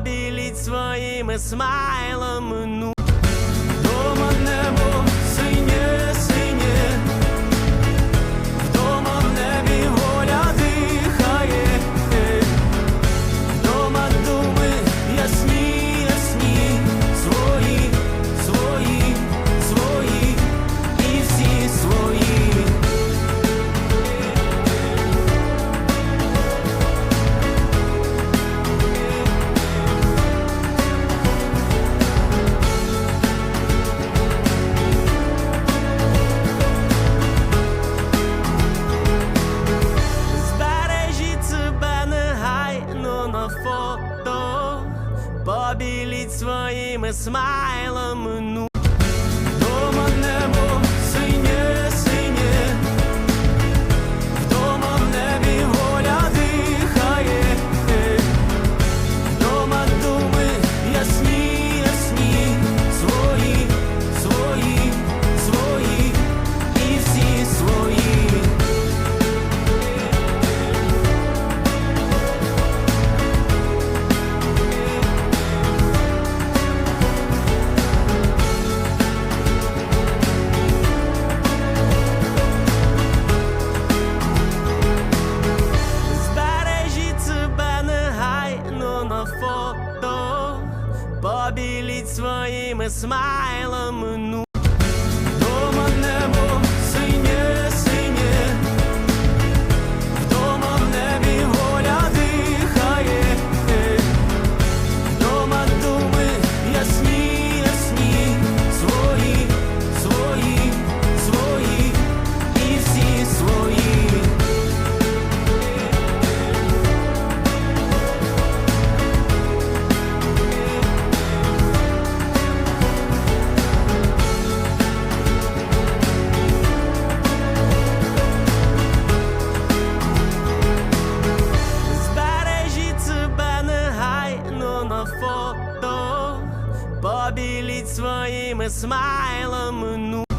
обіліть своїми смайлом. Ну, побіліть своїми смайлами. побіліть своїми смайлами. своим своїми смайлами. Ну